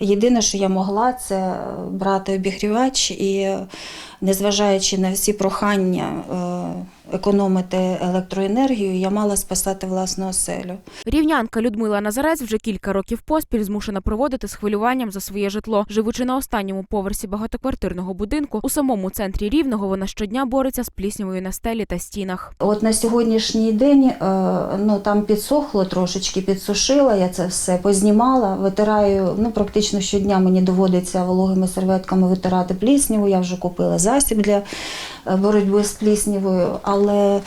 Єдине, що я могла, це брати обігрівач і, незважаючи на всі прохання е, економити електроенергію, я мала спасати власну оселю. Рівнянка Людмила Назарець вже кілька років поспіль змушена проводити з хвилюванням за своє житло. Живучи на останньому поверсі багатоквартирного будинку, у самому центрі рівного вона щодня бореться з пліснявою на стелі та стінах. От на сьогоднішній день е, ну, там підсохло трошечки, підсушила, я це все познімала, витираю, ну, практично щодня мені доводиться вологими серветками витирати плісняву, я вже купила засіб для боротьби з пліснявою, але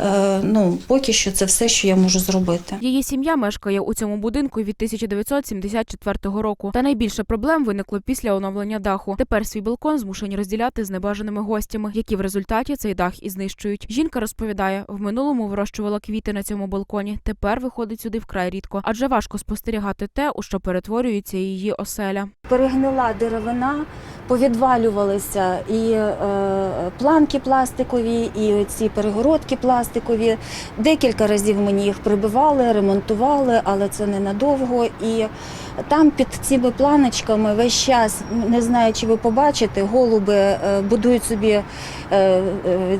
е, ну, поки що це все, що я можу зробити. Її сім'я мешкає у цьому будинку від 1974 року. Та найбільше проблем виникло після оновлення даху. Тепер свій балкон змушені розділяти з небажаними гостями, які в результаті цей дах і знищують. Жінка розповідає, в минулому вирощувала квіти на цьому балконі. Тепер виходить сюди вкрай рідко, адже важко спостерігати те, у що перетворюється її оселя. Перегнила деревина, повідвалювалися і е, планки пластикові, і ці перегородки пластикові. Декілька разів мені їх прибивали, ремонтували, але це ненадовго. І там під цими планочками весь час, не знаю, чи ви побачите, голуби е, будують собі е, е,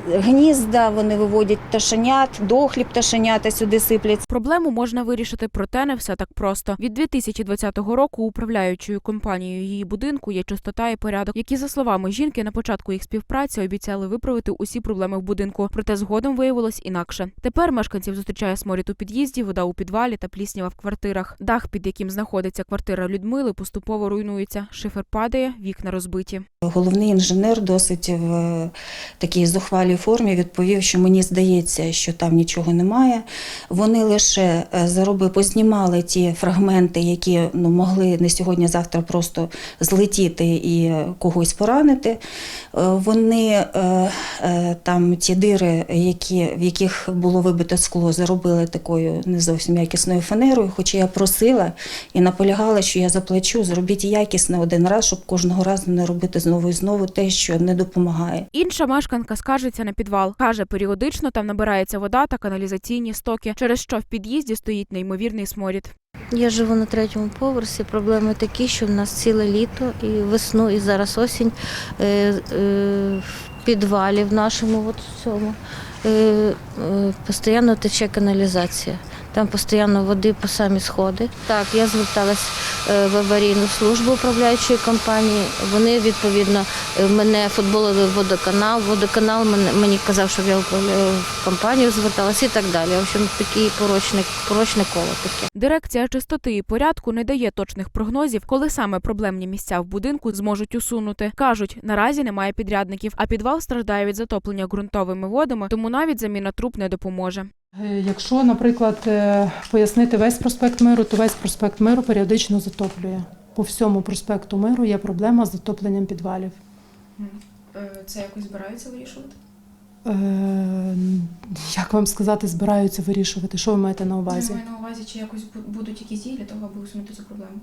гнізда, вони виводять пташенят, дохлі пташенята сюди сиплять. Проблему можна вирішити, проте не все так просто. Від 2020 року управляючою компанією її будинку є чистота і порядок, які, за словами жінки, на початку їх співпраці обіцяли виправити усі проблеми в будинку. Проте згодом виявилось інакше. Тепер мешканців зустрічає сморід у під'їзді, вода у підвалі та пліснява в квартирах. Дах, під яким знаходиться квартира Людмили, поступово руйнується. Шифер падає, вікна розбиті. Головний інженер досить в е, такій зухвалій формі відповів, що мені здається, що там нічого немає. Вони лише е, зароби познімали ті фрагменти, які ну, могли не сьогодні-завтра просто злетіти і когось поранити. Е, Вони е, е, там ті дири, які, в яких було вибито скло, заробили такою не зовсім якісною фанерою. Хоча я просила і наполягала, що я заплачу, зробіть якісно один раз, щоб кожного разу не робити знову і знову те, що не допомагає. Інша мешканка скаржиться на підвал. Каже, періодично там набирається вода та каналізаційні стоки, через що в під'їзді стоїть неймовірний сморід. Я живу на третьому поверсі. Проблеми такі, що в нас ціле літо і весну, і зараз осінь е, е, в підвалі в нашому, от цьому, постійно тече каналізація. Там постійно води по самі сходи. Так, я зверталась е, в аварійну службу управляючої компанії. Вони відповідно е, мене футболили в водоканал. Водоканал мені казав, що я в компанію, зверталася і так далі. В общем, такі порочне, порочне коло таке. Дирекція чистоти і порядку не дає точних прогнозів, коли саме проблемні місця в будинку зможуть усунути. кажуть, наразі немає підрядників, а підвал страждає від затоплення ґрунтовими водами, тому навіть заміна труб не допоможе. Е, Якщо, наприклад, е, пояснити весь проспект миру, то весь проспект миру періодично затоплює. По всьому проспекту миру є проблема з затопленням підвалів. Це якось збираються вирішувати? Е, Як вам сказати, збираються вирішувати? Що ви маєте на увазі? Я маю на увазі, чи якось будуть якісь дії для того, аби усунути цю проблему.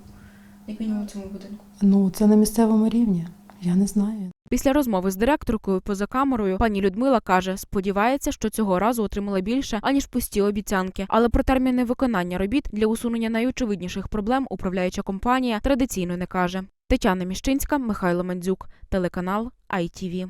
Як мінімум у цьому будинку. Ну, це на місцевому рівні. Я не знаю. Після розмови з директоркою поза камерою пані Людмила каже, сподівається, що цього разу отримала більше аніж пусті обіцянки. Але про терміни виконання робіт для усунення найочевидніших проблем управляюча компанія традиційно не каже. Тетяна Міщинська, Михайло Мандзюк, телеканал ITV.